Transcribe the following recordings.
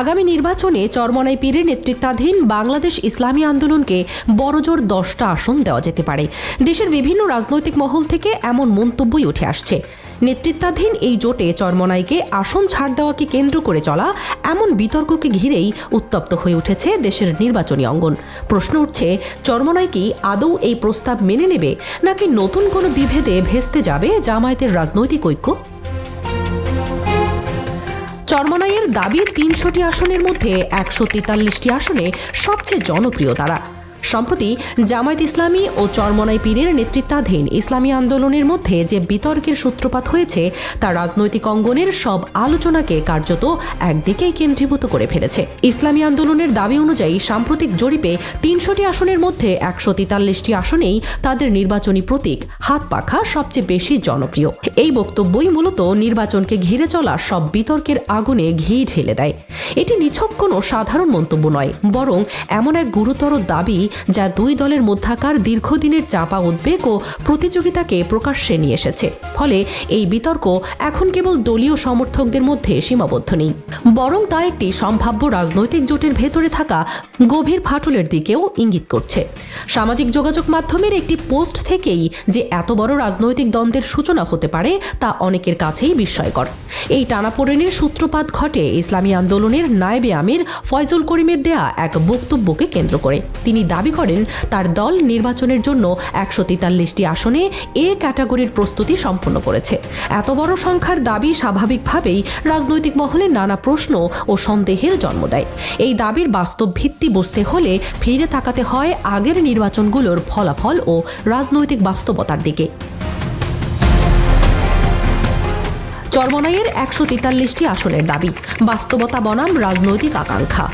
আগামী নির্বাচনে চরমনাই পীরের নেতৃত্বাধীন বাংলাদেশ ইসলামী আন্দোলনকে বড়জোর দশটা আসন দেওয়া যেতে পারে। দেশের বিভিন্ন রাজনৈতিক মহল থেকে এমন মন্তব্যই উঠে আসছে। নেতৃত্বাধীন এই জোটে চরমনাইকে আসন ছাড় দেওয়াকে কেন্দ্র করে চলা এমন বিতর্ককে ঘিরেই উত্তপ্ত হয়ে উঠেছে দেশের নির্বাচনী অঙ্গন। প্রশ্ন উঠছে, চরমনাই কি আদৌ এই প্রস্তাব মেনে নেবে নাকি নতুন কোনো বিভেদে ভেস্তে যাবে জামায়াতের রাজনৈতিক ঐক্য? চরমনাইয়ের দাবি তিনশোটি আসনের মধ্যে একশো তেতাল্লিশটি আসনে সবচেয়ে জনপ্রিয় তারা। সম্প্রতি জামায়াত ইসলামী ও চরমনাই পীরের নেতৃত্বাধীন ইসলামী আন্দোলনের মধ্যে যে বিতর্কের সূত্রপাত হয়েছে, তা রাজনৈতিক অঙ্গনের সব আলোচনাকে কার্যত একদিকেই কেন্দ্রীভূত করে ফেলেছে। ইসলামী আন্দোলনের দাবি অনুযায়ী সাম্প্রতিক জরিপে তিনশোটি আসনের মধ্যে একশো তেতাল্লিশটি আসনেই তাদের নির্বাচনী প্রতীক হাত পাখা সবচেয়ে বেশি জনপ্রিয়। এই বক্তব্যই মূলত নির্বাচনকে ঘিরে চলা সব বিতর্কের আগুনে ঘি ঢেলে দেয়। এটি নিছক কোনো সাধারণ মন্তব্য নয়, বরং এমন এক গুরুতর দাবি যা দুই দলের মধ্যাকার দীর্ঘদিনের চাপা উদ্বেগ ও প্রতিযোগিতাকে প্রকাশ্যে নিয়ে এসেছে। ফলে এই বিতর্ক এখন কেবল দলীয় সমর্থকদের মধ্যে সীমাবদ্ধ নেই। বরং তা একটি সম্ভাব্য রাজনৈতিক জোটের ভেতরে থাকা গভীর ফাটলের দিকেও ইঙ্গিত করছে। সামাজিক যোগাযোগ মাধ্যমের একটি পোস্ট থেকেই যে এত বড় রাজনৈতিক দ্বন্দ্বের সূচনা হতে পারে তা অনেকের কাছেই বিস্ময়কর। এই টানাপোড়েনের সূত্রপাত ঘটে ইসলামী আন্দোলনের নায়েবে আমির ফয়জুল করিমের দেয়া এক বক্তব্যকে কেন্দ্র করে। তিনি দাবি করেন, তার দল নির্বাচনের জন্য একশো তেতাল্লিশটি আসনে এ ক্যাটাগরির প্রস্তুতি সম্পন্ন করেছে। এত বড় সংখ্যার দাবি স্বাভাবিকভাবেই রাজনৈতিক মহলে নানা প্রশ্ন ও সন্দেহের জন্ম দেয়। এই দাবির বাস্তব ভিত্তি বুঝতে হলে ফিরে তাকাতে হয় আগের নির্বাচনগুলোর ফলাফল ও রাজনৈতিক বাস্তবতার দিকে। চরমনাইয়ের একশো তেতাল্লিশটি আসনের দাবি, বাস্তবতা বনাম রাজনৈতিক আকাঙ্ক্ষা।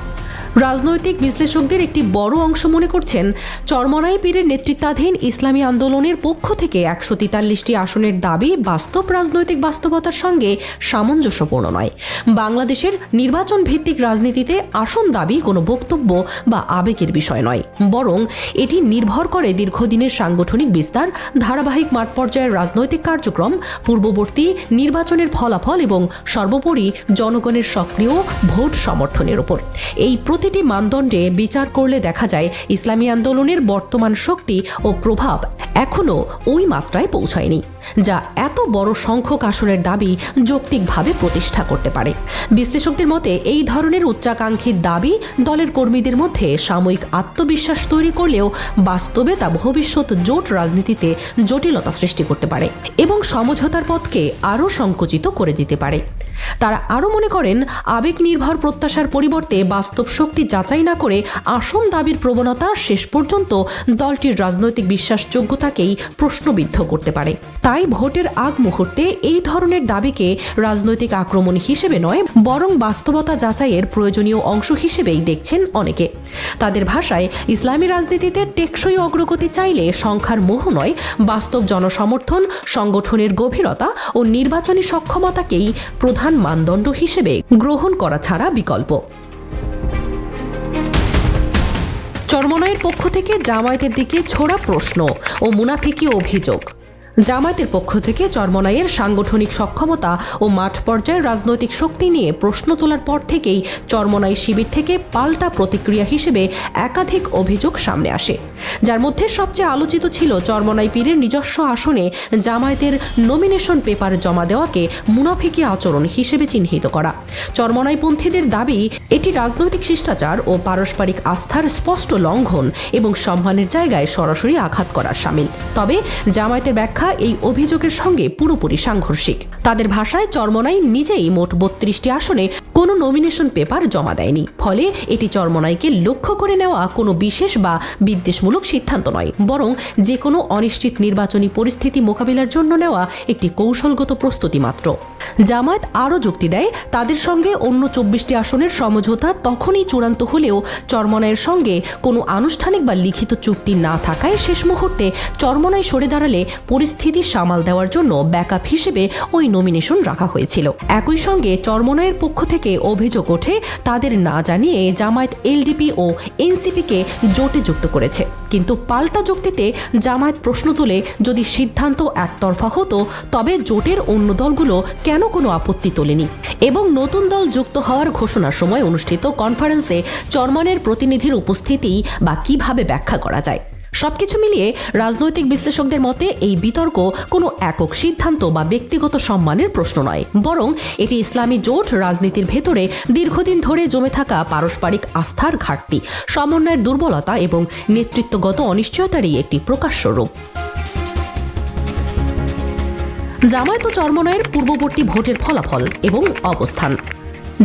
রাজনৈতিক বিশ্লেষকদের একটি বড় অংশ মনে করছেন, চরমনাই পীরের নেতৃত্বাধীন ইসলামী আন্দোলনের পক্ষ থেকে একশো তেতাল্লিশটি আসনের দাবি বাস্তব রাজনৈতিক বাস্তবতার সঙ্গে সামঞ্জস্যপূর্ণ নয়। বাংলাদেশের নির্বাচন ভিত্তিক রাজনীতিতে আসন দাবি কোনো বক্তব্য বা আবেগের বিষয় নয়, বরং এটি নির্ভর করে দীর্ঘদিনের সাংগঠনিক বিস্তার, ধারাবাহিক মাঠ পর্যায়ের রাজনৈতিক কার্যক্রম, পূর্ববর্তী নির্বাচনের ফলাফল এবং সর্বোপরি জনগণের সক্রিয় ভোট সমর্থনের ওপর এই প্রতিটি মানদণ্ডে বিচার করলে দেখা যায় ইসলামী আন্দোলনের বর্তমান শক্তি ও প্রভাব এখনও ওই মাত্রায় পৌঁছায়নি, যা এত বড় সংখ্যক আসনের দাবি যৌক্তিকভাবে প্রতিষ্ঠা করতে পারে। বিশ্লেষকদের মতে, এই ধরনের উচ্চাকাঙ্ক্ষী দাবি দলের কর্মীদের মধ্যে সাময়িক আত্মবিশ্বাস তৈরি করলেও বাস্তবে তা ভবিষ্যৎ জোট রাজনীতিতে জটিলতা সৃষ্টি করতে পারে এবং সমঝোতার পথকে আরও সংকুচিত করে দিতে পারে। তারা আরও মনে করেন আবেগ নির্ভর প্রত্যাশার পরিবর্তে বাস্তব শক্তি যাচাই না করে আসন দাবির প্রবণতা শেষ পর্যন্ত দলটির রাজনৈতিক বিশ্বাসযোগ্যতাকেই প্রশ্নবিদ্ধ করতে পারে। তাই ভোটের আগ মুহূর্তে এই ধরনের দাবিকে রাজনৈতিক আক্রমণ হিসেবে নয়, বরং বাস্তবতা যাচাইয়ের প্রয়োজনীয় অংশ হিসেবেই দেখছেন অনেকে। তাদের ভাষায়, ইসলামী রাজনীতিতে টেকসই অগ্রগতি চাইলে সংখ্যার মোহ নয়, বাস্তব জনসমর্থন, সংগঠনের গভীরতা ও নির্বাচনী সক্ষমতাকেই প্রধান মানদণ্ড হিসেবে গ্রহণ করা ছাড়া বিকল্প। চরমনায়ের পক্ষ থেকে জামায়াতের দিকে ছোড়া প্রশ্ন ও মুনাফিকি অভিযোগ। জামায়াতের পক্ষ থেকে চরমনাইয়ের সাংগঠনিক সক্ষমতা ও মাঠ পর্যায়ের রাজনৈতিক শক্তি নিয়ে প্রশ্ন তোলার পর থেকেই চরমনাই শিবির থেকে পাল্টা প্রতিক্রিয়া হিসেবে একাধিক অভিযোগ সামনে আসে। যার মধ্যে সবচেয়ে আলোচিত ছিল চরমনাই পীরের নিজস্ব আসনে জামায়াতের নমিনেশন পেপার জমা দেওয়াকে মুনাফিকি আচরণ হিসেবে চিহ্নিত করা। চরমনাইপন্থীদের দাবি, এটি রাজনৈতিক শিষ্টাচার ও পারস্পরিক আস্থার স্পষ্ট লঙ্ঘন এবং সম্মানের জায়গায় সরাসরি আঘাত করার সামিল। তবে জামায়াতের ব্যাখ্যা এই অভিযোগের সঙ্গে পুরোপুরি সাংঘর্ষিক। তাদের ভাষায় চরমনাই নিজেই মোট বত্রিশটি আসনে কোনো নমিনেশন পেপার জমা দেয়নি। ফলে এটি চরমনাইকে লক্ষ্য করে নেওয়া কোনো বিশেষ বা বিদ্বেষমূলক সিদ্ধান্ত নয়। বরং যে কোনো অনিশ্চিত নির্বাচনী পরিস্থিতি মোকাবিলার জন্য নেওয়া একটি কৌশলগত প্রস্তুতি মাত্র। জামায়াত আরও যুক্তি দেয়, তাদের সঙ্গে অন্য চব্বিশটি আসনের সমঝোতা তখনই চূড়ান্ত হলেও চরমনাইয়ের সঙ্গে কোনো আনুষ্ঠানিক বা লিখিত চুক্তি না থাকায় শেষ মুহূর্তে চরমনাই সরে দাঁড়ালে পরিস্থিতি সামাল দেওয়ার জন্য ব্যাকআপ হিসেবে ওই নমিনেশন রাখা হয়েছিল। একই সঙ্গে চরমনাইয়ের পক্ষ থেকে অভিযোগ ওঠে, তাদের না জানিয়ে জামায়াত এলডিপি ও এনসিপিকে জোটে যুক্ত করেছে। কিন্তু পাল্টা যুক্তিতে জামায়াত প্রশ্ন তুলে, যদি সিদ্ধান্ত একতরফা হতো, তবে জোটের অন্য দলগুলো কেন কোনো আপত্তি তোলেনি? এবং নতুন দল যুক্ত হওয়ার ঘোষণার সময় অনুষ্ঠিত কনফারেন্সে চরমানের প্রতিনিধির উপস্থিতি বা কীভাবে ব্যাখ্যা করা যায়? সবকিছু মিলিয়ে রাজনৈতিক বিশ্লেষকদের মতে এই বিতর্ক কোনো একক সিদ্ধান্ত বা ব্যক্তিগত সম্মানের প্রশ্ন নয়, বরং এটি ইসলামী জোট রাজনীতির ভেতরে দীর্ঘদিন ধরে জমে থাকা পারস্পরিক আস্থার ঘাটতি, সমন্বয়ের দুর্বলতা এবং নেতৃত্বগত অনিশ্চয়তারই একটি প্রকাশ্য রূপ। জামায়াত ও চরমনায়ের পূর্ববর্তী ভোটের ফলাফল এবং অবস্থান।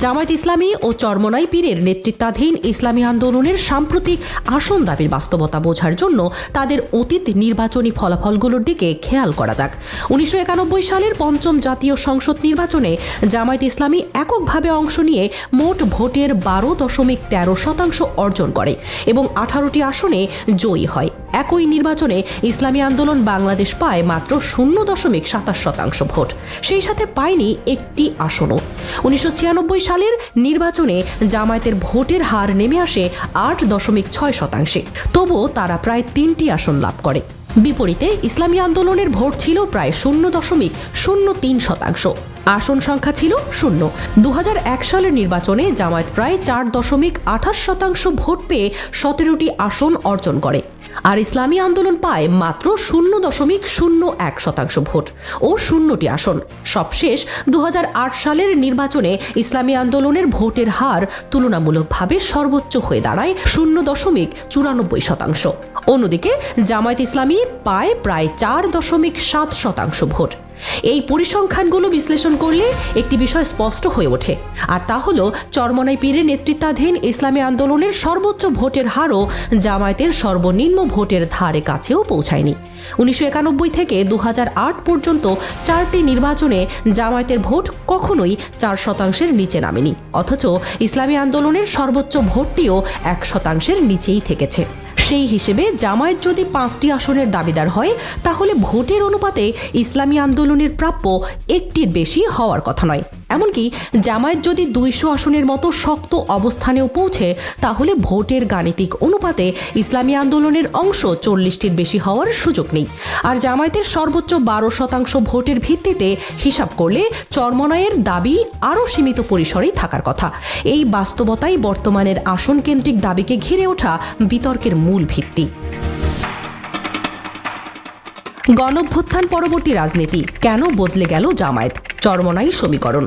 জামায়াত ইসলামী ও চরমনাই পীরের নেতৃত্বাধীন ইসলামী আন্দোলনের সাম্প্রতিক আসন দাবির বাস্তবতা বোঝার জন্য তাদের অতীত নির্বাচনী ফলাফলগুলোর দিকে খেয়াল করা যাক। উনিশশো একানব্বই সালের পঞ্চম জাতীয় সংসদ নির্বাচনে জামায়াত ইসলামী এককভাবে অংশ নিয়ে মোট ভোটের বারো দশমিক তেরো শতাংশ অর্জন করে এবং আঠারোটি আসনে জয়ী হয়। একই নির্বাচনে ইসলামী আন্দোলন বাংলাদেশ পায় মাত্র শূন্য দশমিক সাতাশ শতাংশ ভোট। সেই সাথে পায়নি একটি আসনও। উনিশশো ছিয়ানব্বই সালের নির্বাচনে জামায়াতের ভোটের হার নেমে আসে আট দশমিক ছয় শতাংশে। তবুও তারা প্রায় তিনটি আসন লাভ করে। বিপরীতে ইসলামী আন্দোলনের ভোট ছিল প্রায় শূন্য দশমিক শূন্য তিন শতাংশ। আসন সংখ্যা ছিল শূন্য। দু সালের নির্বাচনে জামায়াত প্রায় চার দশমিক আঠাশ শতাংশ ভোট পেয়ে সতেরোটি আসন অর্জন করে। আর ইসলামী আন্দোলন পায় মাত্র শূন্য দশমিক শূন্য এক শতাংশ ভোট ও শূন্যটি আসন। সবশেষ দু হাজার আট সালের নির্বাচনে ইসলামী আন্দোলনের ভোটের হার তুলনামূলকভাবে সর্বোচ্চ হয়ে দাঁড়ায় শূন্য দশমিক চুরানব্বই শতাংশ। অন্যদিকে জামায়াত ইসলামী পায় প্রায় চার দশমিক সাত শতাংশ ভোট। এই পরিসংখ্যানগুলো বিশ্লেষণ করলে একটি বিষয় স্পষ্ট হয়ে ওঠে। আর তা হল, চরমনাই পীরের নেতৃত্বাধীন ইসলামী আন্দোলনের সর্বোচ্চ ভোটের হারও জামায়াতের সর্বনিম্ন ভোটের ধারে কাছেও পৌঁছায়নি। উনিশশো একানব্বই থেকে দু হাজার আট পর্যন্ত চারটি নির্বাচনে জামায়াতের ভোট কখনোই চার শতাংশের নিচে নামেনি। অথচ ইসলামী আন্দোলনের সর্বোচ্চ ভোটটিও এক শতাংশের নিচেই থেকেছে। সেই হিসেবে জামায়াত যদি পাঁচটি আসনের দাবিদার হয়, তাহলে ভোটের অনুপাতে ইসলামী আন্দোলনের প্রাপ্য একটির বেশি হওয়ার কথা নয়। এমনকি জামায়াত যদি দুইশো আসনের মতো শক্ত অবস্থানেও পৌঁছে, তাহলে ভোটের গাণিতিক অনুপাতে ইসলামী আন্দোলনের অংশ চল্লিশটির বেশি হওয়ার সুযোগ নেই। আর জামায়াতের সর্বোচ্চ বারো শতাংশ ভোটের ভিত্তিতে হিসাব করলে চরমনায়ের দাবি আরও সীমিত পরিসরেই থাকার কথা। এই বাস্তবতাই বর্তমানের আসন কেন্দ্রিক দাবিকে ঘিরে ওঠা বিতর্কের মূল ভিত্তি। গণভ্যুত্থান পরবর্তী রাজনীতি কেন বদলে গেল জামায়াত? চরমনাই সমীকরণ।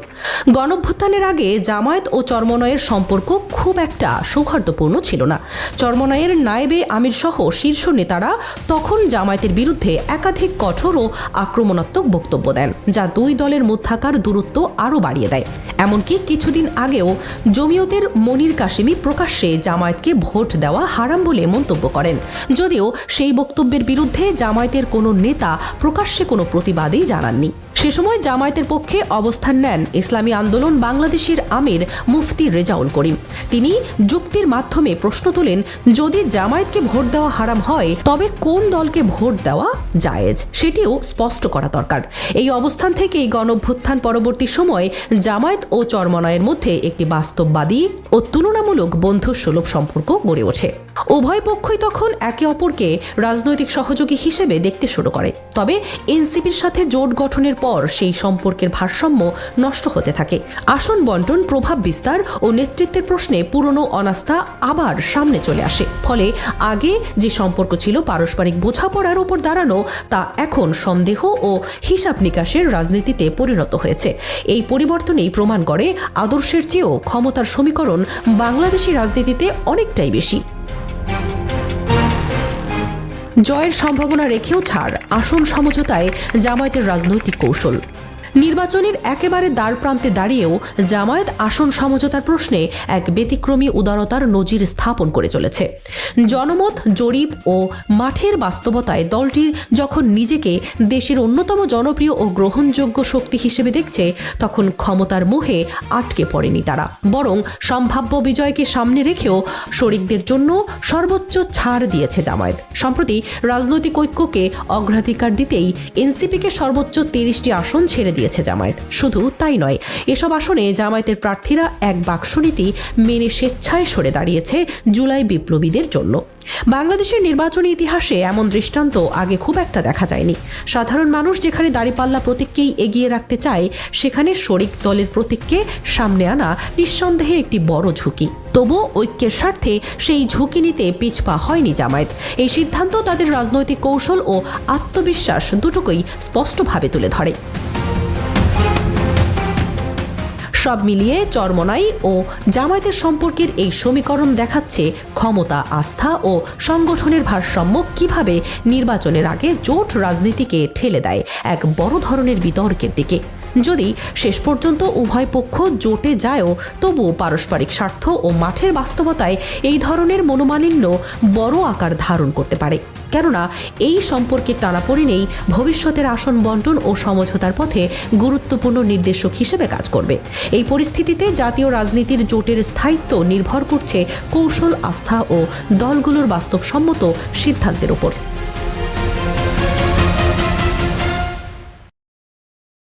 গণভ্যুত্থানের আগে জামায়াত ও চরমনয়ের সম্পর্ক খুব একটা সৌহার্দ্যপূর্ণ ছিল না। চরমনায়ের নায়েবে আমির সহ শীর্ষ নেতারা তখন জামায়াতের বিরুদ্ধে একাধিক কঠোর ও আক্রমণাত্মক বক্তব্য দেন, যা দুই দলের মধ্যাকার দূরত্ব আরও বাড়িয়ে দেয়। এমনকি কিছুদিন আগেও জমিয়তের মনির কাশিমি প্রকাশ্যে জামায়াতকে ভোট দেওয়া হারাম বলে মন্তব্য করেন। যদিও সেই বক্তব্যের বিরুদ্ধে জামায়াতের কোনো নেতা প্রকাশ্যে কোনো প্রতিবাদই জানাননি। সে সময় জামায়াতের পক্ষে অবস্থান নেন ইসলামী আন্দোলন বাংলাদেশের আমির মুফতি রেজাউল করিম। তিনি যুক্তির মাধ্যমে প্রশ্ন তোলেন, যদি জামায়াতকে ভোট দেওয়া হারাম হয়, তবে কোন দলকে ভোট দেওয়া জায়েজ? সেটিও স্পষ্ট করা দরকার। এই অবস্থান থেকেই গণভ্যুত্থান পরবর্তী সময়ে জামায়াত ও চরমনায়ের মধ্যে একটি বাস্তববাদী ও তুলনামূলক বন্ধুসুলভ সম্পর্ক গড়ে ওঠে। উভয় পক্ষই তখন একে অপরকে রাজনৈতিক সহযোগী হিসেবে দেখতে শুরু করে। তবে এনসিপির সাথে জোট গঠনের পর সেই সম্পর্কের ভারসাম্য নষ্ট হতে থাকে। আসন বন্টন, প্রভাব বিস্তার ও নেতৃত্বের প্রশ্নে পুরনো অনাস্থা আবার সামনে চলে আসে। ফলে আগে যে সম্পর্ক ছিল পারস্পরিক বোঝাপড়ার উপর দাঁড়ানো, তা এখন সন্দেহ ও হিসাব নিকাশের রাজনীতিতে পরিণত হয়েছে। এই পরিবর্তনেই প্রমাণ করে আদর্শের চেয়েও ক্ষমতার সমীকরণ বাংলাদেশি রাজনীতিতে অনেকটাই বেশি। জয়ের সম্ভাবনা রেখেও ছাড়, আসন সমঝোতায় জামায়াতের রাজনৈতিক কৌশল। নির্বাচনের একেবারে দ্বার প্রান্তে দাঁড়িয়েও জামায়াত আসন সমঝোতার প্রশ্নে এক ব্যতিক্রমী উদারতার নজির স্থাপন করে চলেছে। জনমত, জরিপ ও মাঠের বাস্তবতায় দলটির যখন নিজেকে দেশের অন্যতম জনপ্রিয় ও গ্রহণযোগ্য শক্তি হিসেবে দেখছে, তখন ক্ষমতার মোহে আটকে পড়েনি তারা। বরং সম্ভাব্য বিজয়কে সামনে রেখেও শরিকদের জন্য সর্বোচ্চ ছাড় দিয়েছে জামায়াত। সম্প্রতি রাজনৈতিক ঐক্যকে অগ্রাধিকার দিতেই এনসিপিকে সর্বোচ্চ তিরিশটি আসন ছেড়ে দিয়েছে। দিয়েছে জামায়াত। শুধু তাই নয়, এসব আসনে জামায়াতের প্রার্থীরা এক বাক্স নীতি মেনে স্বেচ্ছায় সরে দাঁড়িয়েছে জুলাই বিপ্লবীদের জন্য। বাংলাদেশের নির্বাচনী ইতিহাসে এমন দৃষ্টান্ত আগে খুব একটা দেখা যায়নি। সাধারণ মানুষ যেখানে দাঁড়িপাল্লা প্রতীককেই এগিয়ে রাখতে চায়, সেখানে শরিক দলের প্রতীককে সামনে আনা নিঃসন্দেহে একটি বড় ঝুঁকি। তবুও ঐক্যের স্বার্থে সেই ঝুঁকি নিতে পিছপা হয়নি জামায়াত। এই সিদ্ধান্ত তাদের রাজনৈতিক কৌশল ও আত্মবিশ্বাস দুটোকেই স্পষ্টভাবে তুলে ধরে। সব মিলিয়ে চরমনাই ও জামায়াতের সম্পর্কের এই সমীকরণ দেখাচ্ছে ক্ষমতা, আস্থা ও সংগঠনের ভারসাম্য কীভাবে নির্বাচনের আগে জোট রাজনীতিকে ঠেলে দেয় এক বড় ধরনের বিতর্কের দিকে। যদি শেষ পর্যন্ত উভয় পক্ষ জোটে যায়ও, তবুও পারস্পরিক স্বার্থ ও মাঠের বাস্তবতায় এই ধরনের মনোমালিন্য বড় আকার ধারণ করতে পারে। কেননা, এই সম্পর্কের টানাপোড়েনেই ভবিষ্যতের আসন বন্টন ও সমঝোতার পথে গুরুত্বপূর্ণ নির্দেশক হিসেবে কাজ করবে। এই পরিস্থিতিতে জাতীয় রাজনীতির জোটের স্থায়িত্ব নির্ভর করছে কৌশল, আস্থা ও দলগুলোর বাস্তবসম্মত সিদ্ধান্তের উপর।